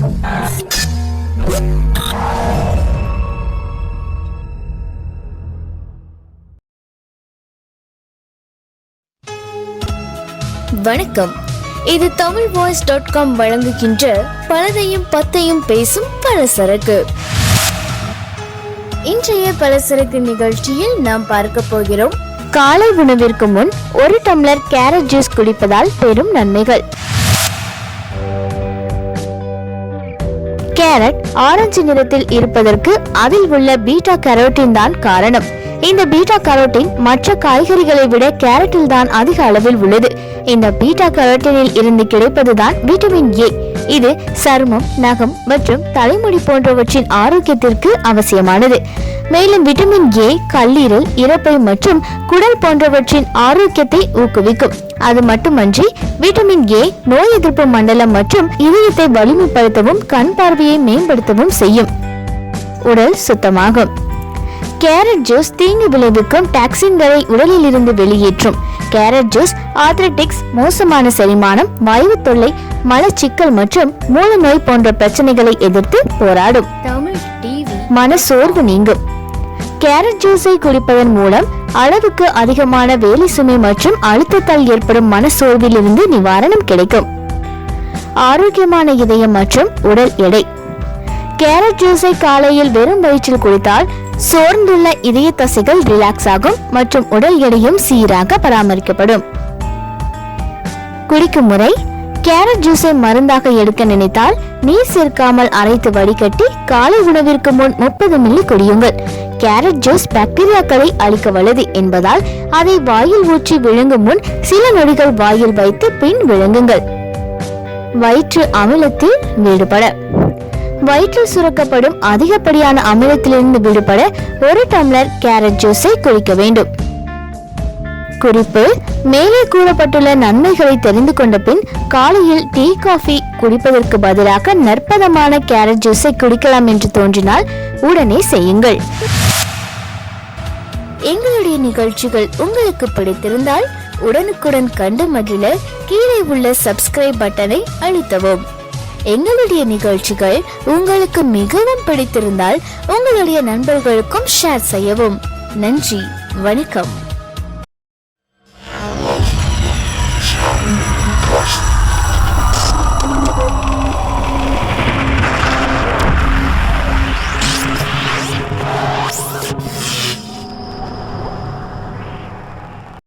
வணக்கம். இது Tamil voice dot com வழங்குகின்ற பலதையும் பத்தையும் பேசும் பலசரக்கு. இன்றைய பலசரக்கு நிகழ்ச்சியில் நாம் பார்க்க போகிறோம். காலை உணவிற்கு முன் ஒரு டம்ளர் கேரட் ஜூஸ் குடிப்பதால் பெரும் நன்மைகள். கேரட் ஆரஞ்சு நிறத்தில் இருப்பதற்கு அதில் உள்ள பீட்டா கரோட்டின் தான் காரணம். இந்த பீட்டா கரோட்டின் மற்ற காய்கறிகளை விட கேரட்டில் தான் அதிக அளவில் உள்ளது. இந்த பீட்டா கரோட்டினில் இருந்து கிடைப்பதுதான் விட்டமின் ஏ. இது சருமம் நகம் மற்றும் தலைமுடி போன்றவற்றின் ஆரோக்கியத்திற்கு அவசியமானது. மேலும் விட்டமின் ஏ கல்லீரல் இறப்பை மற்றும் குடல் போன்றவற்றின் ஆரோக்கியத்தை ஊக்குவிக்கும். அது மட்டுமன்றி விட்டமின் ஏ நோய் எதிர்ப்பு மண்டலம் மற்றும் இதயத்தை வலிமைப்படுத்தவும் கண் பார்வையை மேம்படுத்தவும் செய்யும். உடல் சுத்தமாகும். கேரட் ஜூஸ் தீங்கு விளைவிக்கும் டாக்ஸின்களை உடலில் இருந்து வெளியேற்றும். கேரட் ஜூஸ் ஆத்ரட்டிக்ஸ் மோசமான செரிமானம் வாயு தொல்லை மலச்சிக்கல் மற்றும் மூல நோய் போன்ற பிரச்சனைகளை எதிர்த்து போராடும். தமிழ் டிவி. மனசோர்வு நீங்கும். கேரட் ஜூஸை குடிப்பதன் மூலம் அளவுக்கு அதிகமான வேலை சுமை மற்றும் அழுத்தத்தால் ஏற்படும் மனசோர்விலிருந்து நிவாரணம் கிடைக்கும். ஆரோக்கியமான இதயம் மற்றும் உடல் எடை. கேரட் ஜூஸை காலையில் வெறும் வயிற்றில் குடித்தால் சோர்ந்துள்ள இதய தசைகள் ரிலாக்ஸ் ஆகும் மற்றும் உடல் எடையும் சீராக பராமரிக்கப்படும். குடிக்கும் முறை கேரட் ஜூஸை மருந்தாக எடுக்க நினைத்தால் நீர் சேர்க்காமல் அரைத்து வடிகட்டி காலை உணவிற்கு முன் முப்பது மில்லி குடியுங்கள். கேரட் ஜூஸ் பாக்டீரியாக்களை அழிக்க வல்லது என்பதால் அதை வாயில் ஊற்றி விழுங்கும் முன் சில நொடிகள் வாயில் வைத்து பின் விழுங்குங்கள். வயிற்று அமிலத்தில் விடுபட. வயிற்றில் சுரக்கப்படும் அதிகப்படியான அமிலத்திலிருந்து விடுபட ஒரு டம்ளர் கேரட் ஜூஸை குடிக்க வேண்டும். குறிப்பு. மேலே கூறப்பட்டுள்ள நன்மைகளை தெரிந்து கொண்ட பின் காலையில் டீ காஃபி குடிப்பதற்கு பதிலாக நற்பதமான கேரட் ஜூஸை குடிக்கலாம் என்று தோன்றினால் உடனே செய்யுங்கள். எங்களுடைய நிகழ்ச்சிகள் உங்களுக்கு பிடித்திருந்தால் உடனுக்குடன் கண்டு மகிழ கீழே உள்ள சப்ஸ்கிரைப் பட்டனை அழுத்தவும். எங்களுடைய நிகழ்ச்சிகள் உங்களுக்கு மிகவும் பிடித்திருந்தால் உங்களுடைய நண்பர்களுக்கும் ஷேர் செய்யவும். நன்றி வணக்கம்.